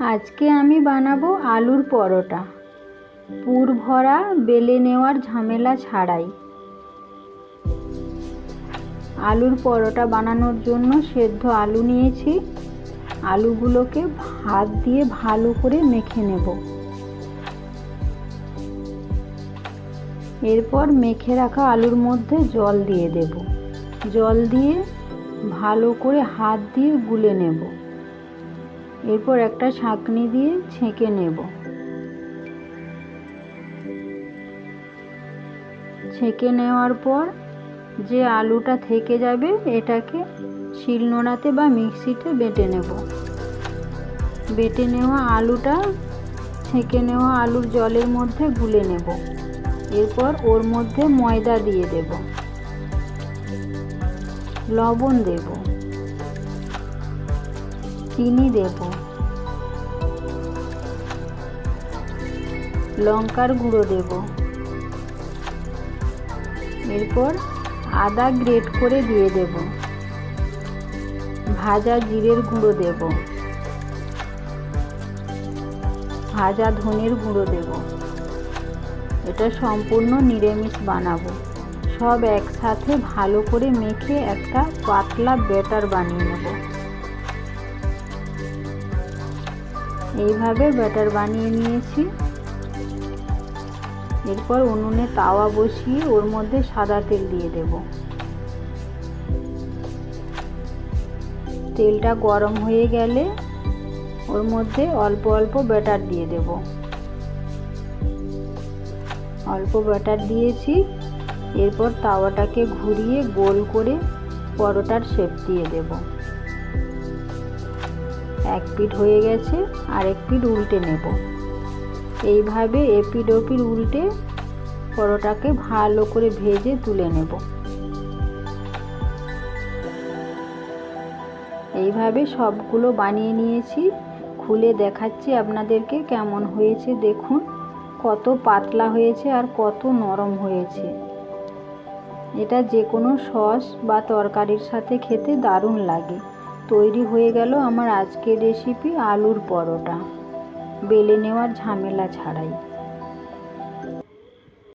আজকে আমি বানাবো আলুর পরোটা। পুর ভরা, বেলে নেওয়ার ঝামেলা ছাড়াই। আলুর পরোটা বানানোর জন্য সেদ্ধ আলু নিয়েছি। আলুগুলোকে হাত দিয়ে ভালো করে মেখে নেব। এরপর মেখে রাখা আলুর মধ্যে জল দিয়ে দেব। জল দিয়ে ভালো করে হাত দিয়ে গুলে নেব। এরপর একটা ছাঁকনি দিয়ে ছেঁকে নেব। ছেঁকে নেওয়ার পর যে আলুটা থেকে যাবে, এটাকে শিলনোড়াতে বা মিক্সিতে বেটে নেব। বেটে নেওয়া আলুটা ছেঁকে নেওয়া আলুর জলের মধ্যে গুলে নেব। এরপর ওর মধ্যে ময়দা দিয়ে দেব। লবণ দেব। চিনি দেব। লঙ্কার গুঁড়ো দেব। এরপর আদা গ্রেট করে দিয়ে দেব। ভাজা জিরের গুঁড়ো দেব। ভাজা ধনের গুঁড়ো দেব। এটা সম্পূর্ণ নিরামিষ বানাবো। সব একসাথে ভালো করে মেখে একটা পাতলা ব্যাটার বানিয়ে নেব। এইভাবে ব্যাটার বানিয়ে নিয়েছি। এরপর উনুনে তাওয়া বসিয়ে ওর মধ্যে সাদা তেল দিয়ে দেব। তেলটা গরম হয়ে গেলে ওর মধ্যে অল্প অল্প ব্যাটার দিয়ে দেব। অল্প ব্যাটার দিয়েছি, এরপর তাওয়াটাকে ঘুরিয়ে গোল করে পরোটার শেপ দিয়ে দেব। এক পিঠ হয়ে গেছে আর এক পিঠ উল্টে নেব। এইভাবে এপিড ওপিড উল্টে পরোটাকে ভালো করে ভেজে তুলে নেব। এইভাবে সবগুলো বানিয়ে নিয়েছি। খুলে দেখাচ্ছি আপনাদেরকে কেমন হয়েছে। দেখুন, কত পাতলা হয়েছে আর কত নরম হয়েছে। এটা যে কোনো সস বা তরকারির সাথে খেতে দারুণ লাগে। তৈরি হয়ে গেল আমার আজকের রেসিপি আলুর পরোটা। বেলে নেওয়ার ঝামেলা ছাড়াই।